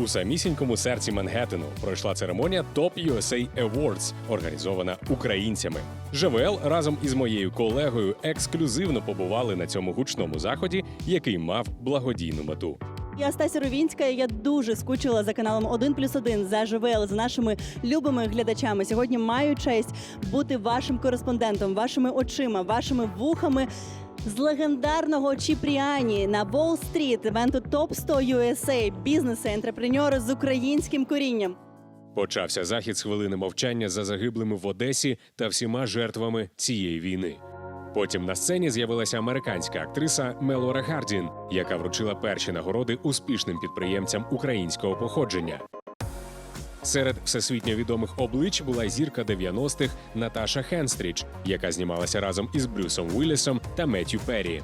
У самісінькому серці Мангеттену пройшла церемонія Top USA Awards, організована українцями. ЖВЛ разом із моєю колегою ексклюзивно побували на цьому гучному заході, який мав благодійну мету. Я Стася Ровінська. і Я дуже скучила за каналом 1 плюс 1 за ЖВЛ, за нашими любими глядачами. Сьогодні маю честь бути вашим кореспондентом, вашими очима, вашими вухами. З легендарного Чіпріані на Волл-стріт івенту Топ 100 USA бізнеси, ентрепреньори з українським корінням. Почався захід з хвилини мовчання за загиблими в Одесі та всіма жертвами цієї війни. Потім на сцені з'явилася американська актриса Мелора Гардін, яка вручила перші нагороди успішним підприємцям українського походження. Серед всесвітньо відомих облич була зірка 90-х Наташа Хенстріч, яка знімалася разом із Брюсом Уіллісом та Меттю Перрі.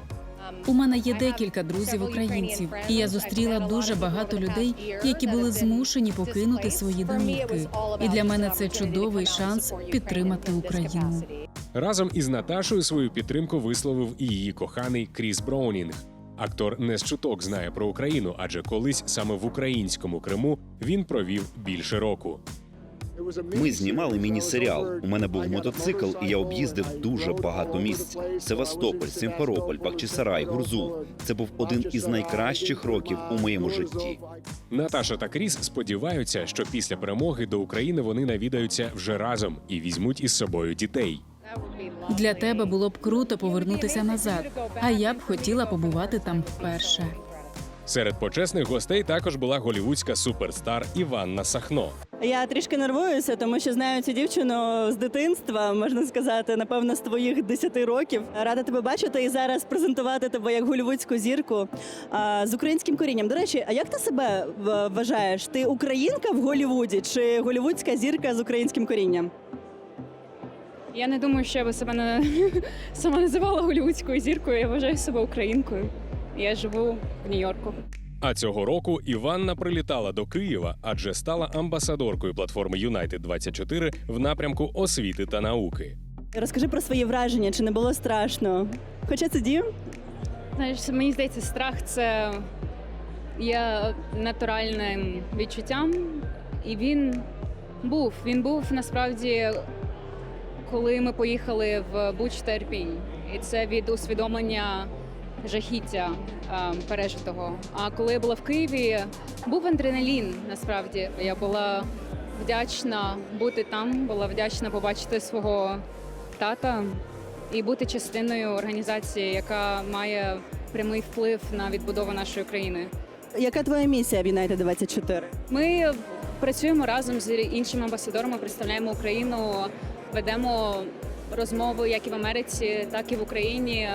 У мене є декілька друзів українців, і я зустріла дуже багато людей, які були змушені покинути свої домівки. І для мене це чудовий шанс підтримати Україну. Разом із Наташою свою підтримку висловив і її коханий Кріс Броунінг. Актор не з чуток знає про Україну, адже колись саме в українському Криму він провів більше року. Ми знімали міні-серіал. У мене був мотоцикл, і я об'їздив дуже багато місць: Севастополь, Симферополь, Бахчисарай, Гурзуф. Це був один із найкращих років у моєму житті. Наташа та Кріс сподіваються, що після перемоги до України вони навідаються вже разом і візьмуть із собою дітей. Для тебе було б круто повернутися назад, а я б хотіла побувати там вперше. Серед почесних гостей також була голівудська суперстар Іванна Сахно. Я трішки нервуюся, тому що знаю цю дівчину з дитинства, можна сказати, напевно, з твоїх 10 років. Рада тебе бачити і зараз презентувати тебе як голівудську зірку а, з українським корінням. До речі, а як ти себе вважаєш? Ти українка в Голівуді чи голівудська зірка з українським корінням? Я не думаю, що я би себе не сама називала голівудською зіркою. Я вважаю себе українкою. Я живу в Нью-Йорку. А цього року Іванна прилітала до Києва, адже стала амбасадоркою платформи Юнайтед 24 в напрямку освіти та науки. Розкажи про свої враження, чи не було страшно? Хоча це дім. Знаєш, мені здається, страх це є натуральним відчуттям, і він був. Він був насправді, коли ми поїхали в Буч та Ірпінь. І це від усвідомлення жахіття е, пережитого. А коли я була в Києві, був адреналін. Насправді я була вдячна бути там, була вдячна побачити свого тата і бути частиною організації, яка має прямий вплив на відбудову нашої країни. Яка твоя місія в Юнайтед 24? Ми працюємо разом з іншими амбасадорами, представляємо Україну, ведемо розмови як і в Америці, так і в Україні.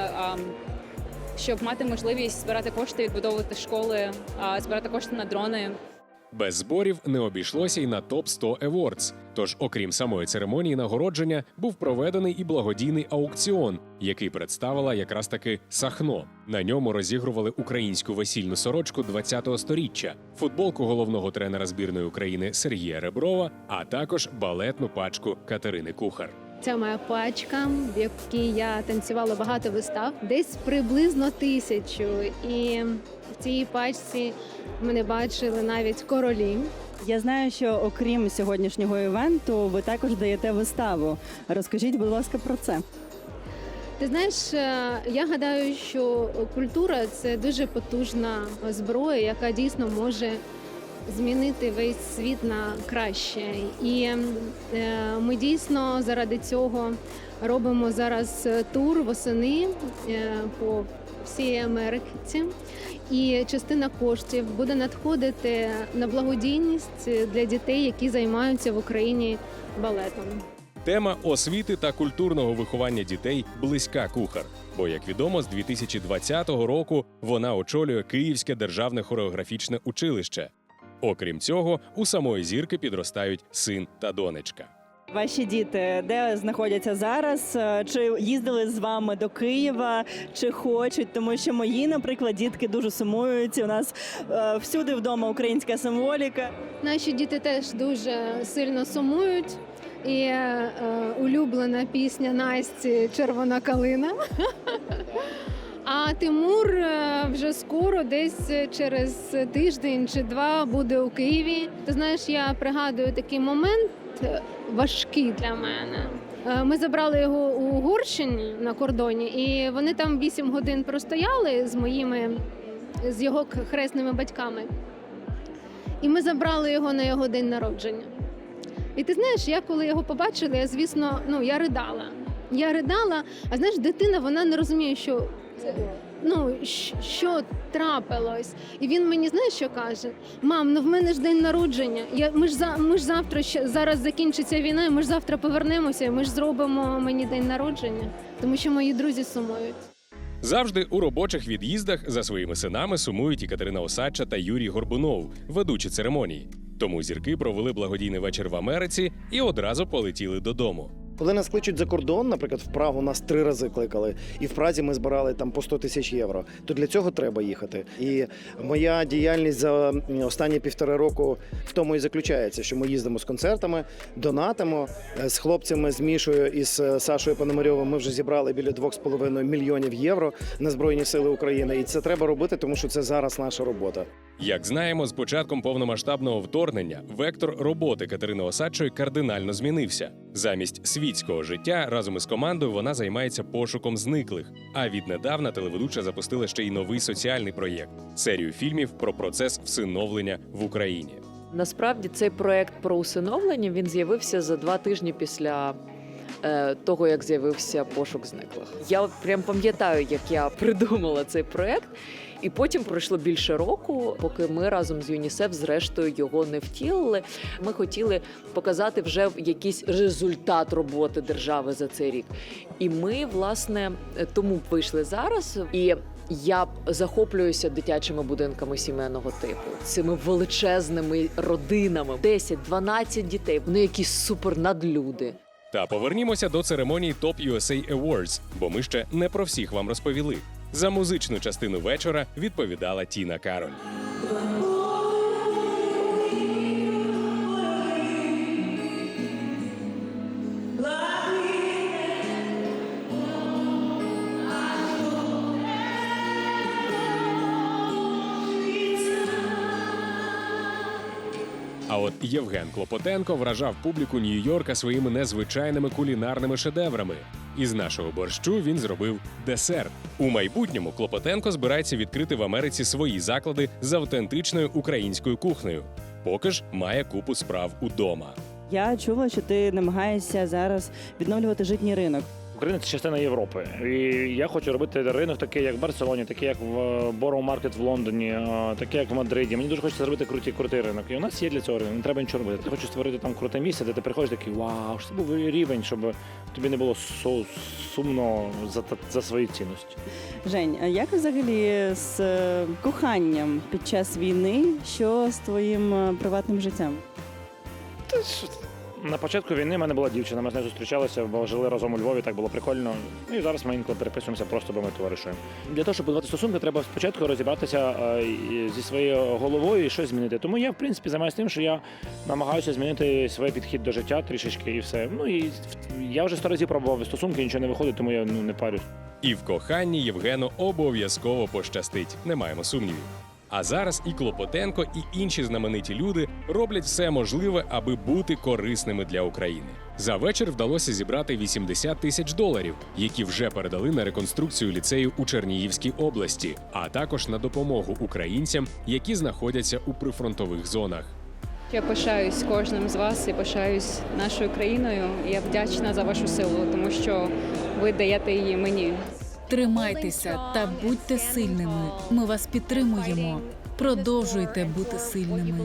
Щоб мати можливість збирати кошти, відбудовувати школи, збирати кошти на дрони. Без зборів не обійшлося й на топ 100 Awards. Тож, окрім самої церемонії нагородження, був проведений і благодійний аукціон, який представила якраз таки Сахно. На ньому розігрували українську весільну сорочку 20-го сторіччя, футболку головного тренера збірної України Сергія Реброва, а також балетну пачку Катерини Кухар. Це моя пачка, в якій я танцювала багато вистав, десь приблизно тисячу. І в цій пачці мене бачили навіть королі. Я знаю, що окрім сьогоднішнього івенту, ви також даєте виставу. Розкажіть, будь ласка, про це. Ти знаєш, е, я гадаю, що культура це дуже потужна зброя, яка дійсно може змінити весь світ на краще. І е, ми дійсно заради цього робимо зараз тур восени е, по всій Америці. І частина коштів буде надходити на благодійність для дітей, які займаються в Україні балетом. Тема освіти та культурного виховання дітей близька кухар. Бо, як відомо, з 2020 року вона очолює Київське державне хореографічне училище. Окрім цього, у самої зірки підростають син та донечка. Ваші діти де знаходяться зараз? Е, Чи їздили з вами до Києва, чи хочуть? Тому що мої, наприклад, дітки дуже сумують. У нас е, всюди вдома українська символіка. Наші діти теж дуже сильно сумують. І е, улюблена пісня Насті Червона калина. А Тимур е, вже скоро, десь через тиждень чи два, буде у Києві. Ти знаєш, я пригадую такий момент е, важкий для мене. Е, Ми забрали його у Горщині на кордоні, і вони там 8 годин простояли з моїми з його хресними батьками. І ми забрали його на його день народження. І ти знаєш, я коли його побачила, я звісно, ну я ридала. Я ридала, а знаєш, дитина вона не розуміє, що ну що трапилось. І він мені знаєш, що каже: Мам, ну в мене ж день народження. Я ми ж за ми ж завтра ще зараз закінчиться війна, і ми ж завтра повернемося. і Ми ж зробимо мені день народження, тому що мої друзі сумують. Завжди у робочих від'їздах за своїми синами сумують і Катерина Осадча та Юрій Горбунов, ведучі церемонії. Тому зірки провели благодійний вечір в Америці і одразу полетіли додому. Коли нас кличуть за кордон, наприклад, в Прагу нас три рази кликали, і в Празі ми збирали там по 100 тисяч євро. То для цього треба їхати. І моя діяльність за останні півтора року в тому і заключається, що ми їздимо з концертами, донатимо Е, з хлопцями з Мішою і з е, Сашою Пономарьовим. Ми вже зібрали біля 2,5 мільйонів євро на збройні сили України. І це треба робити, тому що це зараз наша робота. Як знаємо, з початком повномасштабного вторгнення вектор роботи Катерини Осадчої кардинально змінився. Замість світського життя разом із командою вона займається пошуком зниклих. А віднедавна телеведуча запустила ще й новий соціальний проєкт серію фільмів про процес всиновлення в Україні. Насправді цей проект про усиновлення він з'явився за два тижні після того, як з'явився пошук зниклих. Я прям пам'ятаю, як я придумала цей проект. І потім пройшло більше року, поки ми разом з ЮНІСЕФ зрештою його не втілили. Ми хотіли показати вже якийсь результат роботи держави за цей рік. І ми, власне, тому вийшли зараз. І я захоплююся дитячими будинками сімейного типу, цими величезними родинами, 10-12 дітей. Вони якісь супернадлюди. Та повернімося до церемонії Top USA Awards, бо ми ще не про всіх вам розповіли. За музичну частину вечора відповідала Тіна Кароль. От Євген Клопотенко вражав публіку Нью-Йорка своїми незвичайними кулінарними шедеврами. Із нашого борщу він зробив десерт. У майбутньому Клопотенко збирається відкрити в Америці свої заклади з автентичною українською кухнею. Поки ж має купу справ удома. Я чула, що ти намагаєшся зараз відновлювати житній ринок. Україна це частина Європи. І я хочу робити ринок такий, як в Барселоні, такий, як в Borough Market в Лондоні, е, такий, як в Мадриді. Мені дуже хочеться зробити круті, крутий ринок. І у нас є для цього ринок, не треба нічого робити. Ти хочеш створити там круте місце, де ти приходиш такий, вау, що це був рівень, щоб тобі не було сумно за, та- за свої цінності. Жень, а як взагалі з е, коханням під час війни? Що з твоїм е, приватним життям? Та що? На початку війни в мене була дівчина, ми з нею зустрічалися, бо жили разом у Львові, так було прикольно. Ну і зараз ми інколи переписуємося просто, бо ми товаришуємо. Для того, щоб будувати стосунки, треба спочатку розібратися е, зі своєю головою і щось змінити. Тому я, в принципі, займаюся тим, що я намагаюся змінити свій підхід до життя трішечки і все. Ну і я вже сто разів пробував стосунки, нічого не виходить, тому я ну не парюсь. І в коханні Євгену обов'язково пощастить, не маємо сумнівів. А зараз і Клопотенко, і інші знамениті люди роблять все можливе, аби бути корисними для України. За вечір вдалося зібрати 80 тисяч доларів, які вже передали на реконструкцію ліцею у Чернігівській області, а також на допомогу українцям, які знаходяться у прифронтових зонах. Я пишаюсь кожним з вас і пишаюсь нашою країною. Я вдячна за вашу силу, тому що ви даєте її мені. Тримайтеся та будьте сильними. Ми вас підтримуємо. Продовжуйте бути сильними.